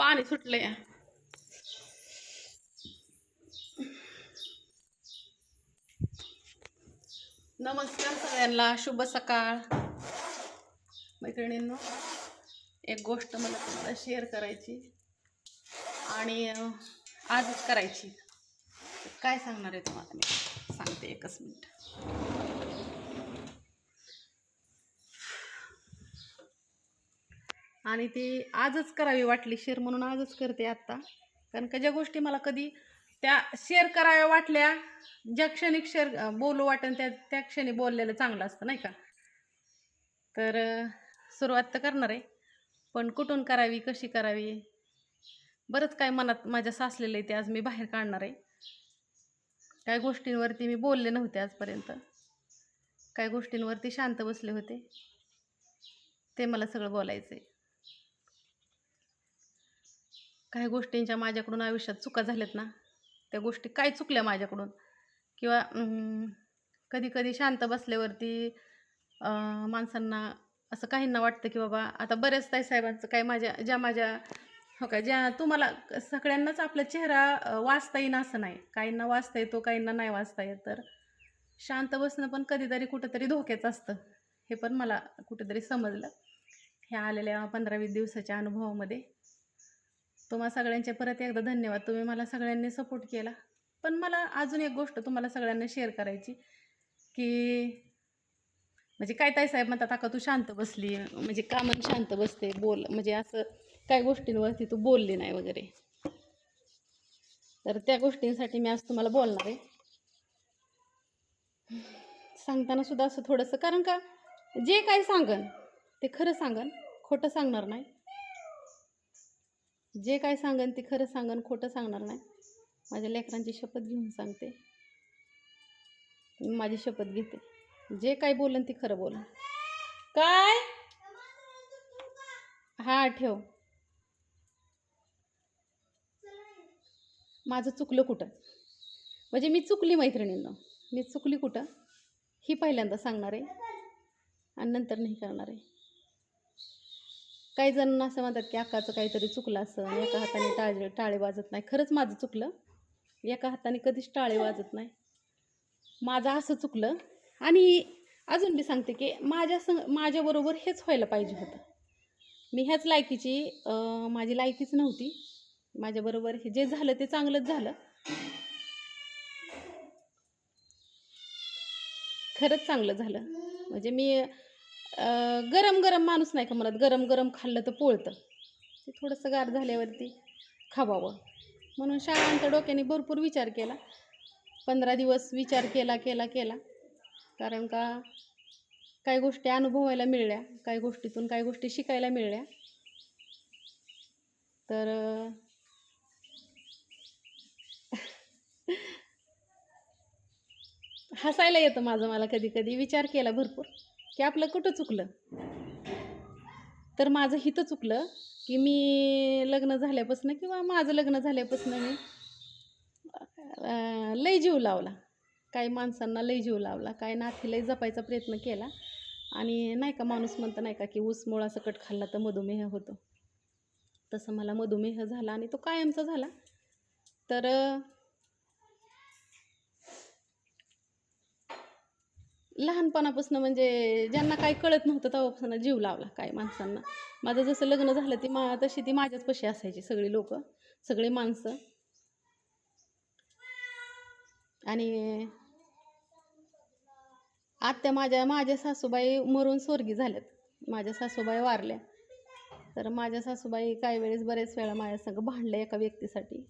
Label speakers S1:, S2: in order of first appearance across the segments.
S1: पाणी सुटलंय. नमस्कार सगळ्यांना शुभ सकाळ. मैत्रिणींनो एक गोष्ट मला तुम्हाला शेअर करायची आणि आजच करायची. काय सांगणार आहे तुम्हाला मी? सांगते एकच मिनिट. आणि ती आजच करावी वाटली शेअर म्हणून आजच करते आत्ता. कारण का ज्या गोष्टी मला कधी त्या शेअर कराव्या वाटल्या ज्या क्षणिक शेअर बोलू वाटेल त्या त्या क्षणी बोललेलं चांगलं असतं नाही का? तर सुरुवात तर करणार आहे. पण कुठून करावी कशी करावी? बरंच काय मनात माझ्या साचलेलं आहे ते आज मी बाहेर काढणार आहे. काही गोष्टींवरती मी बोलले नव्हते आजपर्यंत. काही गोष्टींवरती शांत बसले होते. ते मला सगळं बोलायचं आहे काही गोष्टींच्या माझ्याकडून आयुष्यात चुका झाल्यात ना त्या गोष्टी काय चुकल्या माझ्याकडून? किंवा कधी कधी शांत बसल्यावरती माणसांना असं काहींना वाटतं की बाबा आता बऱ्याच ताईसाहेबांचं काय माझ्या ज्या माझ्या हो का ज्या तुम्हाला सगळ्यांनाच आपला चेहरा वाचता येईन असं नाही. काहींना वाचता येतो काहींना नाही वाचता येत. तर शांत बसणं पण कधीतरी कुठंतरी धोक्याचं असतं. हे पण मला कुठेतरी समजलं. ह्या आलेल्या पंधरा वीस दिवसाच्या अनुभवामध्ये. तुम्हा सगळ्यांचे परत एकदा धन्यवाद. तुम्ही मला सगळ्यांनी सपोर्ट केला. पण मला अजून एक गोष्ट तुम्हाला सगळ्यांना शेअर करायची की म्हणजे काय ताई साहेब म्हणतात आता तू शांत बसली म्हणजे का मन शांत बसते बोल. म्हणजे असं काय गोष्टींवरती तू बोलली नाही वगैरे. तर त्या गोष्टींसाठी मी आज तुम्हाला बोलणार आहे. सांगताना सुद्धा असं थोडंसं कारण का जे काय सांगन ते खरं सांगन खोटं सांगणार नाही. जे काय सांगन ते खरं सांगन खोटं सांगणार नाही. माझ्या लेकरांची शपथ घेऊन सांगते. मी माझी शपथ घेते. जे काय बोलन ते खरं बोलन. काय? हा ठेव. माझं चुकलं कुठं? म्हणजे मी चुकली मैत्रिणींना. मी चुकली कुठं? ही पहिल्यांदा सांगणार. आहे आणि नंतर नाही करणार. आहे काही जणांना असं म्हणतात की अक्काचं काहीतरी चुकलं असं आणि एका हाताने टाळे टाळे वाजत नाही. खरंच माझं चुकलं. एका हाताने कधीच टाळे वाजत नाही. माझं असं चुकलं. आणि अजून मी सांगते की माझ्या संग माझ्याबरोबर हेच व्हायला पाहिजे होतं. मी ह्याच लायकीची माझी लायकीच नव्हती. माझ्याबरोबर हे जे झालं ते चांगलंच झालं. खरंच चांगलं झालं. म्हणजे मी गरम गरम माणूस नाही का म्हणत? गरम गरम खाल्लं तर पोळतं. ते थोडंसं गार झाल्यावरती खावावं. म्हणून शाळांच्या डोक्याने भरपूर विचार केला. पंधरा दिवस विचार केला केला केला. कारण का काही गोष्टी अनुभवायला मिळल्या काही गोष्टीतून काही गोष्टी शिकायला मिळल्या. तर हसायला येतं माझं मला कधी कधी. विचार केला भरपूर. की आपलं कुठं चुकलं? तर माझं हिथं चुकलं की मी लग्न झाल्यापासून किंवा माझं लग्न झाल्यापासून मी लय जीव लावला. काही माणसांना लय जीव लावला. काही नाथी लय जपायचा प्रयत्न केला. आणि नाही का माणूस म्हणतं नाही का की ऊस मुळा सकट खाल्ला तर मधुमेह होतो. तसं मला मधुमेह झाला आणि तो कायमचा झाला. तर लहानपणापासून म्हणजे ज्यांना काही कळत नव्हतं तेव्हापासून जीव लावला काय माणसांना. माझं जसं लग्न झालं ती मा तशी ती माझ्याच पशी असायची सगळी लोक सगळी माणसं. आणि आत्या माझ्या माझ्या सासूबाई मरून स्वर्गी झाल्यात. माझ्या सासूबाई वारल्या. तर माझ्या सासूबाई काही वेळेस बरेच वेळा माझ्या संग भांडल्या एका व्यक्तीसाठी.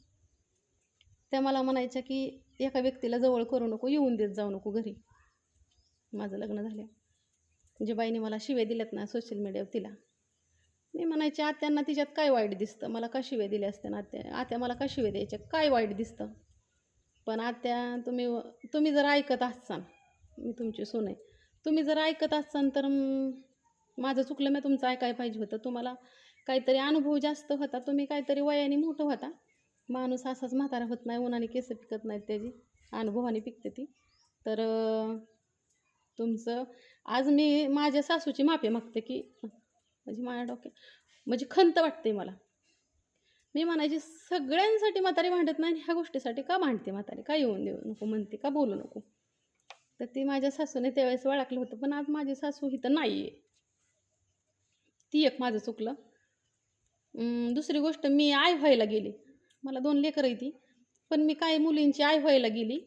S1: त्या मला म्हणायच्या की एका व्यक्तीला जवळ करू नको येऊन देत जाऊ नको घरी. माझं लग्न झालं. म्हणजे बाईने मला शिव्या दिल्यात ना सोशल मीडियावर तिला. मी म्हणायचे आत्यांना तिच्यात काय वाईट दिसतं? मला का शिव्या दिल्या असत्या? ना आत्या आत्या मला का शिव्या द्यायच्या? काय वाईट दिसतं? पण आत्या तुम्ही तुम्ही जर ऐकत असाल मी तुमची सून आहे. तुम्ही जर ऐकत असाल तर माझं चुकलं मी तुमचं ऐकायला पाहिजे होतं. तुम्हाला काहीतरी अनुभव जास्त होता. तुम्ही काहीतरी वयाने मोठं होता. माणूस असाच म्हातारा होत नाही उन्हाने केस पिकत नाहीत त्याची. अनुभवाने पिकते ती. तर तुमचं. आज मी माझ्या सासूची माफी मागते की म्हणजे माझ्या डोक्यात म्हणजे खंत वाटते मला. मी म्हणायची सगळ्यांसाठी म्हातारी भांडत नाही ह्या गोष्टीसाठी का भांडते म्हातारी? का येऊन देऊ नको म्हणते का बोलू नको? तर ती माझ्या सासूने त्यावेळेस वळखलं होतं पण आज माझी सासू ही तर नाही आहे ती एक माझं चुकलं. दुसरी गोष्ट मी आई व्हायला गेली. मला दोन लेकरं आहे ती पण मी काय मुलींची आई व्हायला गेली.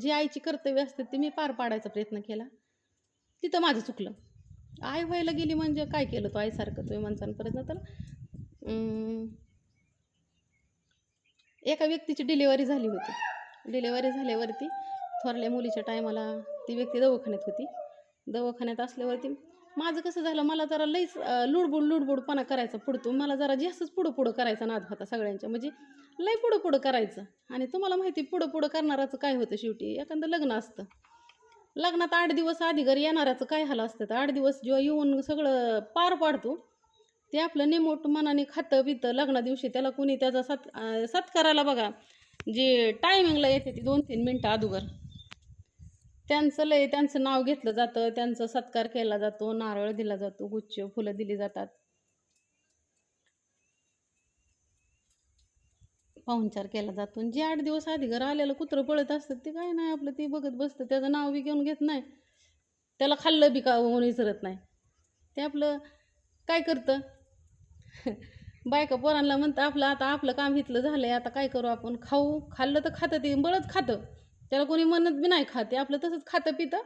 S1: जी आईची कर्तव्य असते ती मी पार पाडायचा प्रयत्न केला. तिथं माझं चुकलं. आई व्हायला गेली म्हणजे काय केलं तो आईसारखं तुम्ही माणसांपर्यंत तर एका व्यक्तीची डिलिव्हरी झाली होती. डिलिव्हरी झाल्यावरती थोरल्या मुलीच्या टायमाला ती व्यक्ती दवाखान्यात होती. दवाखान्यात असल्यावरती माझं कसं झालं मला जरा लईच लुडबुड लुडबुडपणा करायचा पुढतो मला जरा जास्तच पुढं पुढं करायचा नाद होता सगळ्यांच्या. म्हणजे लई पुढं पुढं करायचं. आणि तुम्हाला माहिती पुढं पुढं करणाराचं काय होतं शेवटी? एखादं लग्न असतं. लग्नात आठ दिवस आधी घरी येणाऱ्याचं काय हाल असतं? तर आठ दिवस जेव्हा येऊन सगळं पार पाडतो ते आपलं नेमोट मनाने खातं पितं लग्ना दिवशी त्याला कुणी त्याचा सत् सत्काराला बघा जे टायमिंगला येते ती दोन तीन मिनटं अगोदर. त्यांचं लय त्यांचं नाव घेतलं जातं त्यांचा सत्कार केला जातो नारळ दिला जातो गुच्छ फुलं दिली जातात. पाहुणचार केला जातो. आणि जे आठ दिवस आधी घर आलेलं कुत्रं पळत असतं ते काय नाही आपलं ते बघत बसतं त्याचं नाव बी घेऊन घेत नाही. त्याला खाल्लं बी का म्हणून विसरत नाही. ते आपलं काय करतं? बायका पोरांना म्हणतं आपलं आता आपलं काम इथलं आहे आता काय करू आपण? खाऊ खाल्लं तर खातं ते बळच खातं. त्याला कोणी म्हणत बी नाही खाते. आपलं तसंच खातं पितं.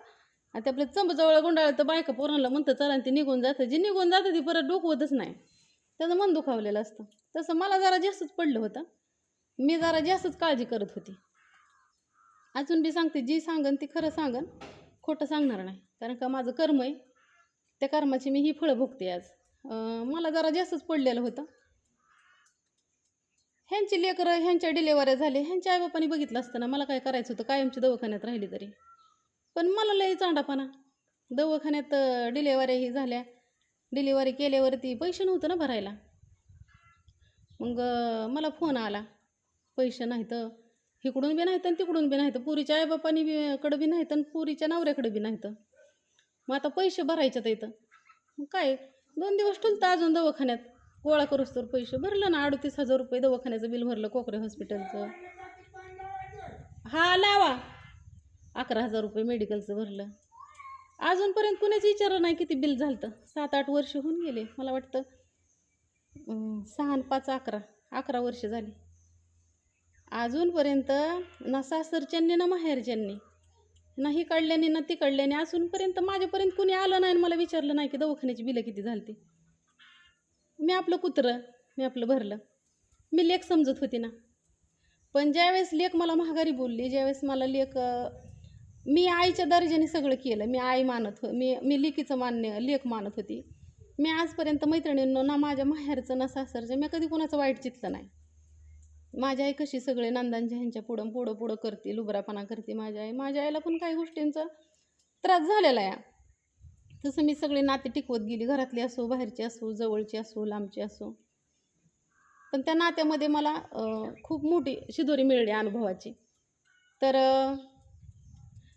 S1: आणि ते आपलं चंबजवळ गुंडाळं तर बायका पोरांना म्हणतं चला आणि ते निघून जातं. जे निघून जातं ते परत डोकवतच नाही. त्याचं मन दुखावलेलं असतं. तसं मला जरा जास्तच पडलं होतं. मी जरा जास्तच काळजी करत होती. अजून बी सांगते जी सांगन ती खरं सांगन खोटं सांगणार नाही. कारण का माझं कर्म आहे. त्या कर्माची मी ही फळं भोगते आज. मला जरा जास्तच पडलेलं होतं. ह्यांची लेकरं ह्यांच्या डिलेवऱ्या झाले. ह्यांच्या आईबापाने बघितलं असतं ना मला काय करायचं होतं कायमची दवाखान्यात राहिली तरी. पण मला लई चांडापणा. दवाखान्यात डिलेवऱ्याही झाल्या. डिलेवरी केल्यावरती पैसे नव्हतं ना भरायला. मग मला फोन आला. पैसे नाहीत इकडून बी नाहीत आणि तिकडून बी नाहीत. पुरीच्या आईबापानी बी कडं बी नाहीत आणि पुरीच्या नवऱ्याकडे बी नाहीत. मग आता पैसे भरायचे तर इथं. मग काय? दोन दिवस ठुलतं अजून दवाखान्यात. गोळा करूस तर पैसे भरलं ना अडतीस हजार रुपये दवाखान्याचं बिल भरलं कोकरे हॉस्पिटलचं. हा लावा. अकरा हजार रुपये मेडिकलचं भरलं. अजूनपर्यंत कुणीच विचारलं नाही किती बिल झालं सात आठ वर्ष होऊन गेले मला वाटतं. सहा आणि पाच अकरा. अकरा वर्ष झाली. अजूनपर्यंत ना सासरच्यांनी ना माहेरच्यांनी ना ही काढल्याने ना ती काढल्याने अजूनपर्यंत माझ्यापर्यंत कुणी आलं नाही आणि मला विचारलं नाही की दवाखान्याची बिलं किती झाली ती मी आपलं कुत्रं मी आपलं भरलं. मी लेख समजत होती ना. पण ज्यावेळेस लेख मला महागारी बोलली ज्यावेळेस मला लेख मी आईच्या दर्जाने सगळं केलं. मी आई मानत हो मी मी लेखीचं मान्य लेख मानत होती. मी आजपर्यंत मैत्रिणींनो ना माझ्या माहेरचं ना सासरचं मी कधी कोणाचं वाईट चितलं नाही. माझी आई कशी सगळे नंदांच्या ह्यांच्या पुढं पुढं पुढं करते लुबरापणा करते माझ्या आई. माझ्या आईला पण काही गोष्टींचा त्रास झालेला आहे. तसं मी सगळे नाते टिकवत गेली. घरातली असो बाहेरची असो जवळची असो लांबची असो. पण त्या नात्यामध्ये मला खूप मोठी शिदोरी मिळली अनुभवाची. तर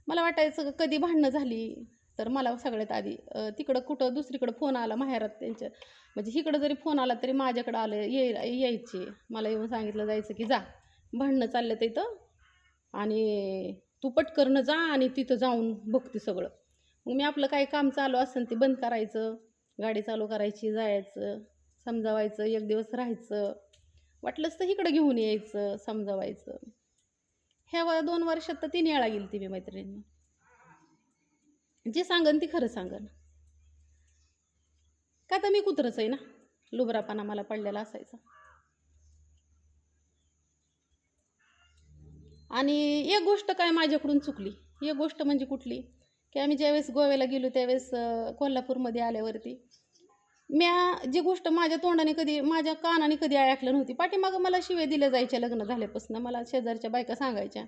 S1: मला वाटायचं कधी भांडणं झाली? तर मला सगळ्यात आधी तिकडं कुठं दुसरीकडं फोन आला माहेरात त्यांच्या. म्हणजे इकडं जरी फोन आला तरी माझ्याकडं आलं ये यायची. मला येऊन सांगितलं जायचं की जा. भांडणं चाललं तर इथं. आणि तू पटकरणं जा आणि तिथं जाऊन बघते सगळं. मग मी आपलं काही काम चालू असेल ते बंद करायचं. गाडी चालू करायची जायचं समजावायचं एक दिवस राहायचं. वाटलंच तर इकडं घेऊन यायचं समजावायचं. ह्या व दोन वर्षात तर तीन वेळा गेली ती मी मैत्रिणी जे सांगन ती खरं सांगन. का तर मी कुत्रच आहे ना? लुबरापणा मला पडलेला असायचा. आणि एक गोष्ट काय माझ्याकडून चुकली? एक गोष्ट म्हणजे कुठली? की आम्ही ज्यावेळेस गोव्याला गेलो त्यावेळेस कोल्हापूरमध्ये आल्यावरती म्या जी गोष्ट माझ्या तोंडाने कधी माझ्या कानाने कधी ऐकलं नव्हती. पाठीमागं मला शिवे दिल्या जायच्या लग्न झाल्यापासून. मला शेजारच्या बायका सांगायच्या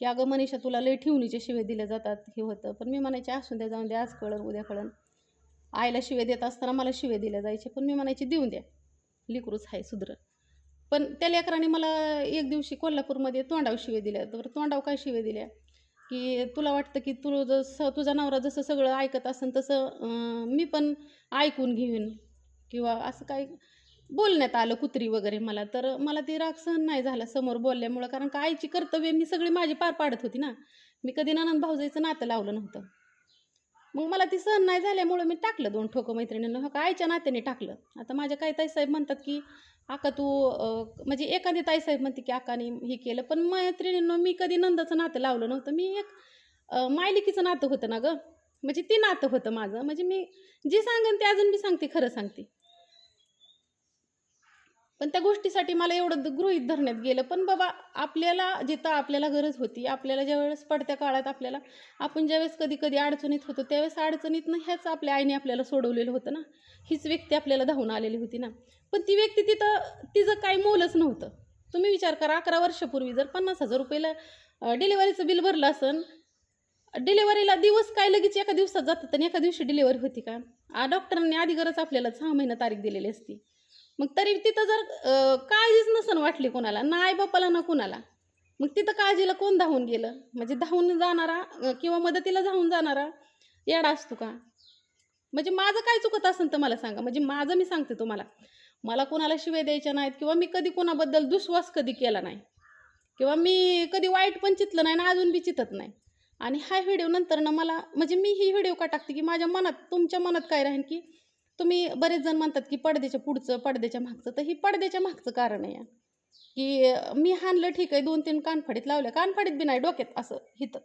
S1: की अगं मनीषा तुला लय ठेवणीचे शिवे दिले जातात हे होतं. पण मी म्हणायचे असून द्या जाऊन द्या आज कळण उद्या कळण आईला शिवे देत असताना मला शिवे दिल्या जायचे पण मी म्हणायचे देऊन द्या. लिकरूच आहे सुधर. पण त्या लेकराने मला एक दिवशी कोल्हापूरमध्ये तोंडाव शिवे दिल्या. तर तोंडाव काय शिवे दिल्या? की तुला वाटतं की तू जसं तुझा नवरा जसं सगळं ऐकत असेल तसं मी पण ऐकून घेईन. किंवा असं काय बोलण्यात आलं कुत्री वगैरे मला तर मला ती राग सहन नाही झाला समोर बोलल्यामुळं कारण का आईची कर्तव्य मी सगळी माझी पार पाडत होती ना. मी कधी ननंद भाऊजाईचं नातं लावलं नव्हतं. मग मला ती सहन नाही झाल्यामुळं मी टाकलं दोन ठोकं मैत्रिणींना हो का? आईच्या नात्याने टाकलं. आता माझ्या काही ताईसाहेब म्हणतात की आका तू म्हणजे एखादी ताईसाहेब म्हणते की आकाने हे केलं पण मैत्रिणींना मी कधी नंदाचं नातं लावलं नव्हतं. मी एक मायलिकीचं नातं होतं ना गं. म्हणजे ते नातं होतं माझं. म्हणजे मी जे सांगेन ते अजून मी सांगते खरं सांगते. पण त्या गोष्टीसाठी मला एवढं गृहित धरण्यात गेलं. पण बाबा आपल्याला जिथं आपल्याला गरज होती आपल्याला ज्यावेळेस पडत्या काळात आपल्याला आपण ज्यावेळेस कधी कधी अडचणीत होतो त्यावेळेस अडचणीतनं ह्याच आपल्या आईने आपल्याला सोडवलेलं होतं ना. हीच व्यक्ती आपल्याला धावून आलेली होती ना. पण ती व्यक्ती तिथं तिचं काही मोलच नव्हतं. तुम्ही विचार करा अकरा वर्षापूर्वी जर पन्नास हजार रुपयाला डिलिव्हरीचं बिल भरलं असन डिलिव्हरीला दिवस काय लगेच एका दिवसात जातात आणि एका दिवशी डिलिव्हरी होती का? आ, डॉक्टरांनी आधी गरज आपल्याला सहा महिना तारीख दिलेली असती. मग तरी तिथं जर काळजीच नसन वाटली कोणाला ना आई बापाला ना कुणाला मग तिथं काळजीला कोण धावून गेलं? म्हणजे धावून जाणारा किंवा मदतीला धावून जाणारा येडा असतो का? म्हणजे माझं काय चुकत असेल तर मला सांगा. म्हणजे माझं मी सांगते तुम्हाला. मला कोणाला शिवाय द्यायच्या नाहीत किंवा मी कधी कोणाबद्दल दुश्वास कधी केला नाही. किंवा मी कधी वाईट पण चितलं नाही ना अजून बी चितत नाही. आणि हा व्हिडिओ नंतर ना मला म्हणजे मी ही व्हिडिओ का टाकते की माझ्या मनात तुमच्या मनात काय राहील की तुम्ही बरेच जण म्हणतात की पडद्याच्या पुढचं पडद्याच्या मागचं. तर ही पडद्याच्या मागचं कारण आहे की मी हाणलं ठीक आहे दोन तीन कानफडीत लावल्या. कानफडीत बी नाही डोक्यात असं हिथं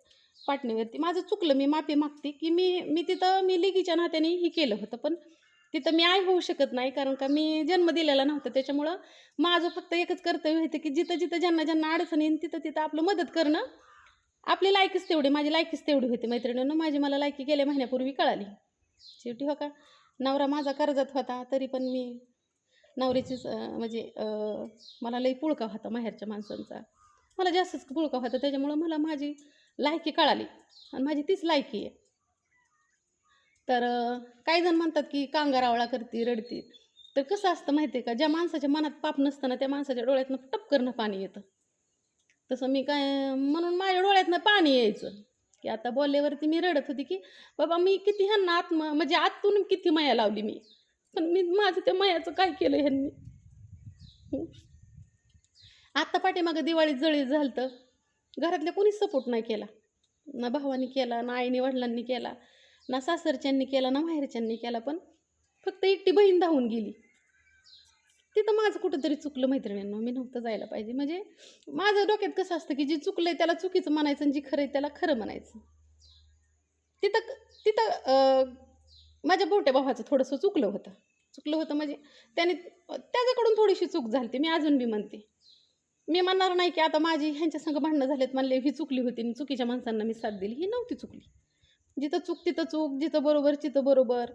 S1: पाटणीवरती. माझं चुकलं मी माफी मागते की मी मी तिथं मी लिगीच्या नात्याने ही केलं होतं पण तिथं मी आई होऊ शकत नाही कारण का मी जन्म दिलेला नव्हता. त्याच्यामुळं माझं फक्त एकच कर्तव्य होतं की जिथं जिथं ज्यांना ज्यांना अडचण येईल तिथं तिथं आपलं मदत करणं. आपली लायकीच तेवढी माझी लायकीच तेवढी होती मैत्रिणीनं. माझी मला लायकी गेल्या महिन्यापूर्वी कळाली. शेवटी हो का? नवरा माझा कर्जात होता तरी पण मी नवऱ्याचीच म्हणजे मला लई पुळका होता माहेरच्या माणसांचा. मला जास्तच पुळका होता त्याच्यामुळं मला माझी लायकी कळाली. आणि माझी तीच लायकी आहे. तर काही जण म्हणतात की कांगारावळा करते रडती. तर कसं असतं माहिती आहे का ज्या माणसाच्या मनात पाप नसतं ना त्या माणसाच्या डोळ्यातनं टपकरनं पाणी येतं. तसं मी काय म्हणून माझ्या डोळ्यातनं पाणी यायचं. की आता बोलल्यावरती मी रडत होती की बाबा मी किती ह्यांना आत्म म्हणजे आतून किती माया लावली मी? पण मी माझं त्या मायाचं काय केलं ह्यांनी? आत्ता पाठीमागं दिवाळीत जळी झालं तर घरातल्या कोणीच सपोर्ट नाही केला. ना भावानी केला ना आईने वडिलांनी केला ना सासरच्यांनी केला ना माहेरच्यांनी केला पण फक्त एकटी बहीण धावून गेली. तिथं माझं कुठंतरी चुकलं मैत्रिणींना मी नव्हतं जायला पाहिजे. म्हणजे माझं डोक्यात कसं असतं की जे आहे त्याला चुकीचं म्हणायचं आणि जे खरं आहे त्याला खरं म्हणायचं. तिथं तिथं माझ्या मोठ्या भावाचं थोडंसं चुकलं होतं. चुकलं होतं म्हणजे त्याने त्याच्याकडून थोडीशी चूक झाली मी अजून बी म्हणते. मी म्हणणार नाही की आता माझी ह्यांच्या संग भांडणं झालेत म्हणले ही चुकली होती आणि चुकीच्या माणसांना मी साथ दिली ही नव्हती चुकली. जिथं चूक तिथं चूक जिथं बरोबर तिथं बरोबर.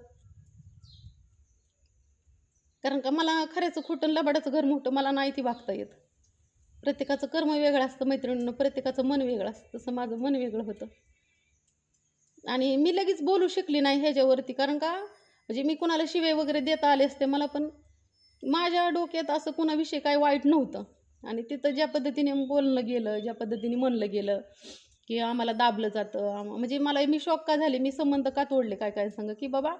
S1: कारण का मला खऱ्याचं खोटं लबाडाचं घर मोठं मला नाही ती वागता येत. प्रत्येकाचं कर्म वेगळं असतं मैत्रिणीनं प्रत्येकाचं मन वेगळं असतं तसं माझं मन वेगळं होतं. आणि मी लगेच बोलू शकली नाही ह्याच्यावरती कारण का म्हणजे मी कुणाला शिवे वगैरे देता आले असते मला पण माझ्या डोक्यात असं कुणाविषयी काय वाईट नव्हतं. आणि तिथं ज्या पद्धतीने बोलणं गेलं ज्या पद्धतीने म्हणलं गेलं की आम्हाला दाबलं जातं म्हणजे मला मी शॉक का झाले मी संबंध का तोडले काय काय सांग की बाबा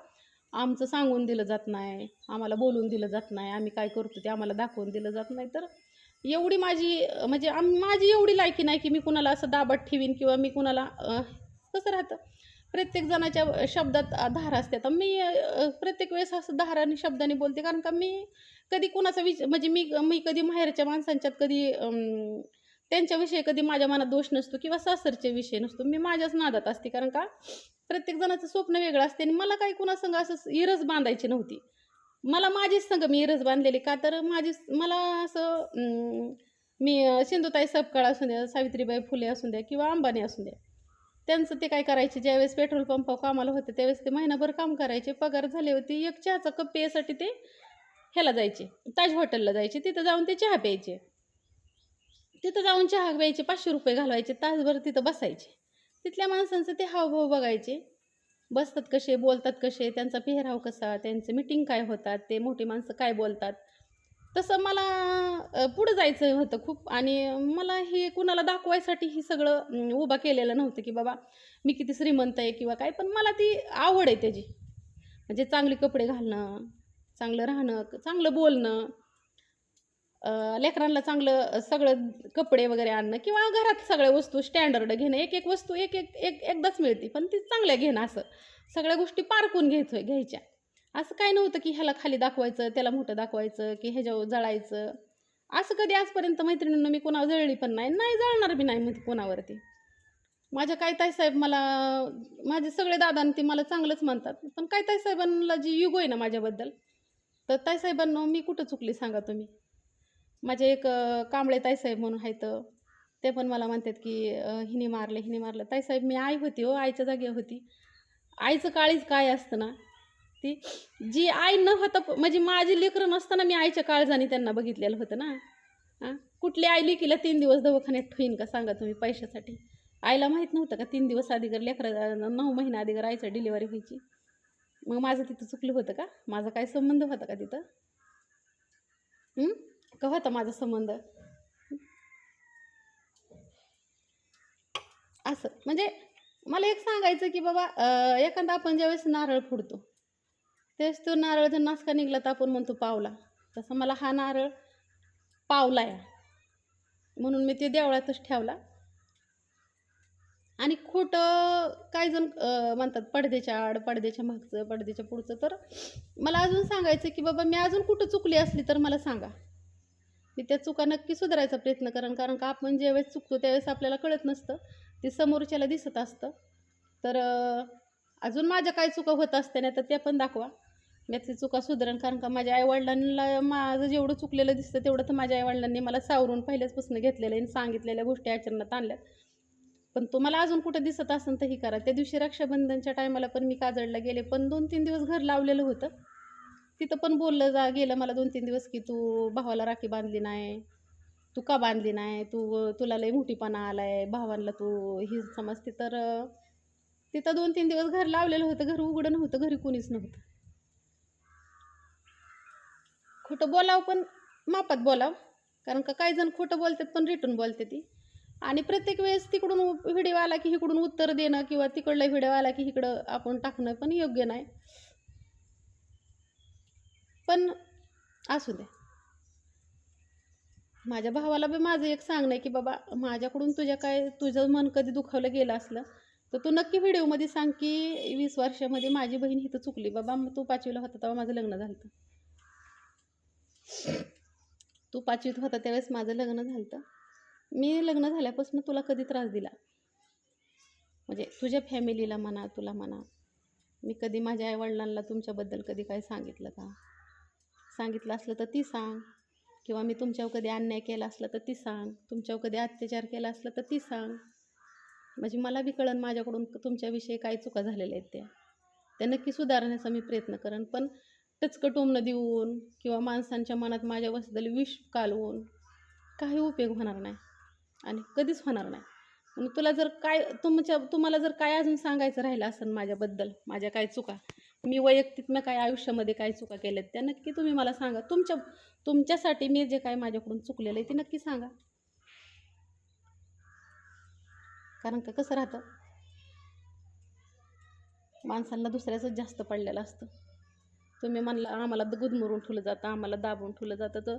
S1: आमचं सांगून दिलं जात नाही आम्हाला बोलून दिलं जात नाही आम्ही काय करतो ते आम्हाला दाखवून दिलं जात नाही. तर एवढी माझी म्हणजे आम माझी एवढी लायकी नाही की मी कुणाला असं दाबात ठेवीन किंवा मी कुणाला कसं राहतं? प्रत्येक जणाच्या शब्दात धारा असते. तर मी प्रत्येक वेळेस असं धाराने आणि शब्दाने बोलते. कारण का मी कधी कुणाचा विच म्हणजे मी मी कधी माहेरच्या माणसांच्यात कधी त्यांच्याविषयी कधी माझ्या मनात दोष नसतो किंवा सासरच्या विषय नसतो. मी माझ्याच नादात असते. कारण का? प्रत्येक जणाचं स्वप्न वेगळं असते आणि मला काही कुणासंग असं इरज बांधायची नव्हती. मला माझीच संग मी इरज बांधलेली का? तर माझी मला असं मी सिंधुताई सपकाळ असू द्या सावित्रीबाई फुले असू द्या किंवा अंबानी असू द्या त्यांचं ते काय करायचे? ज्यावेळेस पेट्रोल पंप कामाला होते त्यावेळेस ते महिनाभर काम करायचे पगार झाले होते एक चहाचा कप प्यायसाठी ते ह्याला जायचे ताज हॉटेलला जायचे तिथं जाऊन ते चहा प्यायचे. तिथं जाऊन चहा घ्यायचे पाचशे रुपये घालवायचे तासभर तिथं बसायचे. तिथल्या माणसांचं ते हावभाव बघायचे. बसतात कसे बोलतात कसे त्यांचा पेहराव कसा त्यांचं मिटिंग काय होतात ते मोठी माणसं काय बोलतात. तसं मला पुढं जायचं होतं खूप. आणि मला हे कुणाला दाखवायसाठी हे सगळं उभं उभा केलेलं नव्हतं की बाबा मी किती श्रीमंत आहे किंवा काय. पण मला ती आवड आहे त्याची. म्हणजे चांगले कपडे घालणं चांगलं राहणं चांगलं बोलणं. लेकरांना चांगलं सगळं कपडे वगैरे आणणं किंवा घरात सगळ्या वस्तू स्टँडर्ड घेणं एक एक वस्तू एक एक एक एकदाच मिळते. पण ती चांगल्या घेणं असं. सगळ्या गोष्टी पारकून घ्यायचं घ्यायच्या. असं काय नव्हतं की ह्याला खाली दाखवायचं त्याला मोठं दाखवायचं की ह्याच्यावर जळायचं. असं कधी आजपर्यंत मैत्रिणींना मी कोणावर जळली पण नाही. नाही जळणार बी नाही मग कोणावरती. माझ्या काय ताईसाहेब मला माझे सगळे दादा ते मला चांगलंच म्हणतात. पण काय ताईसाहेबांना जी युग आहे ना माझ्याबद्दल तर ताईसाहेबांना मी कुठं चुकली सांगा तुम्ही? माझे एक कांबळे ताईसाहेब म्हणून आहेत. ते पण मला म्हणतात की हिने मारलं हिने मारलं. ताईसाहेब मी आई होती हो आईच्या जागी होती. आईचं काळीच काय असतं ना ती जी आई न होता म्हणजे माझी लेकरं नसताना मी आईच्या काळजाने त्यांना बघितलेलं होतं ना. हां? कुठली आई लेकीला तीन दिवस दवाखान्यात ठेवीन का सांगा तुम्ही पैशासाठी? आईला माहीत नव्हतं का तीन दिवस अधीगर लेकरं नऊ महिना अधीगर आईचं डिलिव्हरी व्हायची? मग माझं तिथं चुकलं होतं का? माझा काय संबंध होता का तिथं? का होता माझा संबंध? असं. म्हणजे मला एक सांगायचं की बाबा एखादा आपण ज्यावेळेस नारळ फोडतो तेच तो नारळ जर नासका निघला तर आपण म्हणतो पावला. तसं मला हा नारळ पावला या म्हणून मी ते देवळातच ठेवला. आणि खोटं काही जण म्हणतात पडद्याच्या आड पडद्याच्या मागचं पडद्याच्या पुढचं. तर मला अजून सांगायचं की बाबा मी अजून कुठं चुकली असली तर मला सांगा. मी त्या चुका नक्की सुधारायचा प्रयत्न कारण कारण का आपण ज्यावेळेस चुकतो त्यावेळेस आपल्याला कळत नसतं. ते समोरच्याला दिसत असतं. तर अजून माझ्या काय चुका होत असताना तर त्या पण दाखवा. मी ती चुका सुधारण कारण का माझ्या आईवडिलांना माझं जेवढं चुकलेलं दिसतं तेवढं तर माझ्या आईवडिलांनी मला सावरून पहिल्याचपासून घेतलेलं आहे आणि सांगितलेल्या गोष्टी आचरणात आणल्यात. पण तुम्हाला अजून कुठं दिसत असेल तर ही करा. त्या दिवशी रक्षाबंधनच्या टायमाला पण मी काजळला गेले. पण दोन तीन दिवस घर लावलेलं होतं. तिथं पण बोललं जा गेलं मला दोन तीन दिवस की तू भावाला राखी बांधली नाही तू का बांधली नाही तू तुला लई मोठीपणा आला आहे भावांना तू ही समजते. तर तिथं दोन तीन दिवस घर लावलेलं होतं घर उघडं नव्हतं घरी कोणीच नव्हतं. खोटं बोलावं पण मापात बोलावं. कारण का काही जण खोटं बोलतात पण रिटर्न बोलते ती. आणि प्रत्येक वेळेस तिकडून व्हिडिओ आला की इकडून उत्तर देणं किंवा तिकडला व्हिडिओ आला की इकडं आपण टाकणं पण योग्य नाही. पण असू दे. माझ्या भावाला बी माझं एक सांगणं आहे की बाबा माझ्याकडून तुझ्या काय तुझं मन कधी दुखावलं गेलं असलं तर तू नक्की व्हिडिओमध्ये सांग की वीस वर्षामध्ये माझी बहीण इथं चुकली. बाबा मग तू पाचवीला होता तेव्हा माझं लग्न झालं होतं. तू पाचवीत होता त्यावेळेस माझं लग्न झालं होतं. मी लग्न झाल्यापासून तुला कधी त्रास दिला? म्हणजे तुझ्या फॅमिलीला म्हणा तुला म्हणा. मी कधी माझ्या आईवडिलांना तुमच्याबद्दल कधी काय सांगितलं का? सांगितलं असलं तर ती सांग. किंवा मी तुमच्यावर कधी अन्याय केला असला तर ती सांग. तुमच्यावर कधी अत्याचार केला असला तर ती सांग. म्हणजे मला बी कळन माझ्याकडून तुमच्याविषयी काय चुका झालेल्या आहेत त्या. त्या नक्की सुधारण्याचा मी प्रयत्न करेन. पण टचकं टोमणं देऊन किंवा माणसांच्या मनात माझ्या माझ्याबद्दल विष कालवून काही उपयोग होणार नाही. आणि कधीच होणार नाही. म्हणून तुला जर काय तुमच्या तुम्हाला जर काय अजून सांगायचं राहिलं असेल माझ्याबद्दल माझ्या काय चुका मी वैयक्तिक मी काय आयुष्यामध्ये काय चुका केल्यात त्या नक्की तुम्ही मला सांगा. तुमच्या तुमच्यासाठी मी जे काय माझ्याकडून चुकलेलं आहे ते नक्की सांगा. कारण का कसं राहतं? माणसांना दुसऱ्याच जास्त पडलेलं असतं. तुम्ही म्हणला आम्हाला गुदमरून ठेवलं जातं आम्हाला दाबून ठेवलं जातं. तर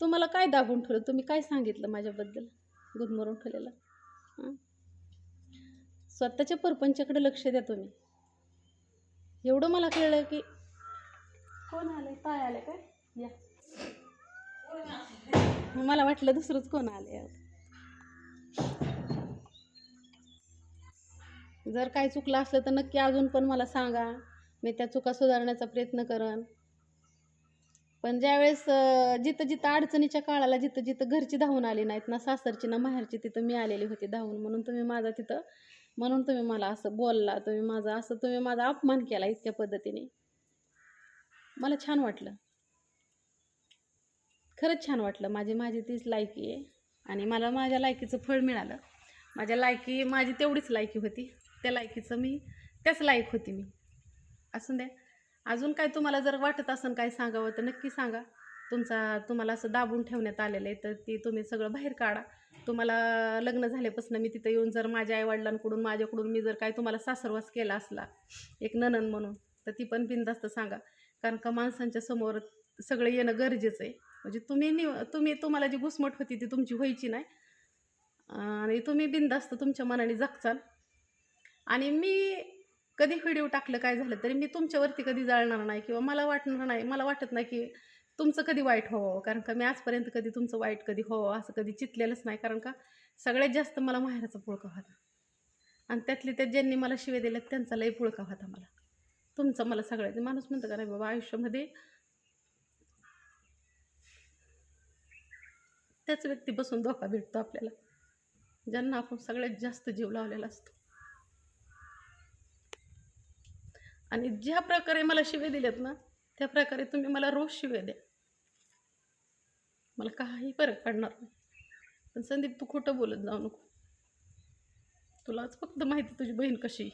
S1: तुम्हाला काय दाबून ठेवलं? तुम्ही काय सांगितलं माझ्याबद्दल? गुदमरून ठेवलेलं. स्वतःच्या परपंचाकडे लक्ष द्या तुम्ही. एवढं मला कळलं की कोण आलंय? काय आलं काय? या. मला वाटलं दुसरंच कोण आलंय जर काय चुकलं असलं तर नक्की अजून पण मला सांगा. मी त्या चुका सुधारण्याचा प्रयत्न करन. पण ज्यावेळेस जिथं जिथं अडचणीच्या काळाला जिथं जिथं घरची धावून आली नाहीत ना सासरची ना माहेरची तिथं मी आलेली होती धावून. म्हणून तुम्ही माझा तिथं म्हणून तुम्ही मला असं बोलला तुम्ही माझा असं तुम्ही माझा अपमान केला इतक्या पद्धतीने. मला छान वाटलं. खरंच छान वाटलं. माझी माझी तीच लायकी आहे. आणि मला माझ्या लायकीचं फळ मिळालं. माझ्या लायकी माझी तेवढीच लायकी होती. त्या लायकीचं मी त्याच लायक होती मी. असून द्या अजून काय तुम्हाला जर वाटत असेल काय सांगावं तर नक्की सांगा. तुमचा तुम्हाला असं दाबून ठेवण्यात आलेलं आहे तर ती तुम्ही सगळं बाहेर काढा. तुम्हाला लग्न झाल्यापासून मी तिथं येऊन जर माझ्या आईवडिलांकडून माझ्याकडून मी जर काय तुम्हाला सासरवास केला असला एक ननन म्हणून तर ती पण बिनधास्त सांगा. कारण का माणसांच्या समोर सगळं येणं गरजेचं आहे. म्हणजे तुम्ही नि तुम्ही तुम्हाला जी घुसमट होती ती तुमची व्हायची नाही. आणि तुम्ही बिनधास्त तुमच्या मनाने जगचाल. आणि मी कधी व्हिडिओ टाकलं काय झालं तरी मी तुमच्यावरती कधी जाळणार नाही किंवा मला वाटणार नाही मला वाटत नाही की तुमचं कधी वाईट व्हावं कारण का मी आजपर्यंत कधी तुमचं वाईट कधी व्हावं असं कधी चितलेलंच नाही कारण का सगळ्यात जास्त मला माहेराचा पुळका होता आणि त्यातले त्या ज्यांनी मला शिवे दिल्यात त्यांचा लई पुळका होता मला. तुमचा मला सगळ्यात माणूस म्हणतं का नाही बाबा आयुष्यामध्ये त्याच व्यक्तीपासून धोका भेटतो आपल्याला. ज्यांना आपण सगळ्यात जास्त जीव लावलेला असतो. आणि ज्या प्रकारे मला शिवे दिल्यात ना त्या प्रकारे तुम्ही मला रोज शिवे द्या. मला काही फरक पडणार नाही. पण संदीप तू खोटं बोलत जाऊ नको. तुलाच फक्त माहिती तुझी बहीण कशी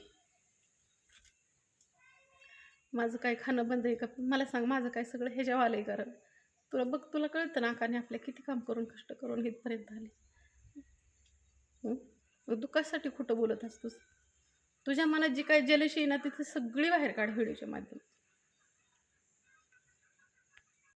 S1: माझं काय खाणं बंद आहे का? मला सांग माझं काय सगळं ह्याच्यावर आलं आहे कारण. तुला बघ तुला कळतं ना काने आपल्या किती काम करून कष्ट करून इथपर्यंत आले. तू कशासाठी खोटं बोलत असतोस? तुझ्या मनात जी काय जलशी आहे ना तिथे सगळी बाहेर काढ व्हिडिओच्या माध्यमात